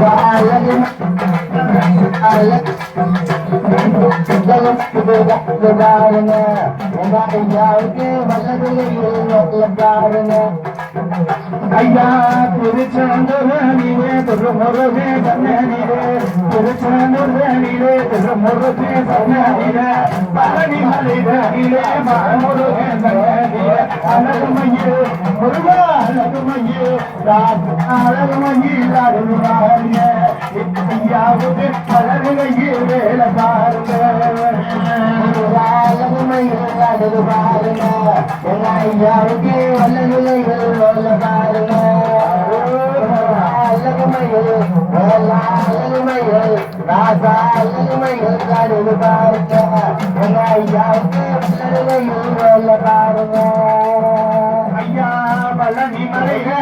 பாருங்க எங்க ஐயாவுக்கு வல்லதில்லை பாருங்க ஐயா திருச்செந்தூரிலே திருமுருகே கண்ணனிலே திருமுருகே கண்ணனிலே பழனி கண்ணனிலே அழகுமையே வேலை பாருங்க பாருங்க ஐயாவுக்கு பாருங்க ராசா கடுகு பாருங்க எங்க ஐயாவுக்கு பாருங்க. ஐயா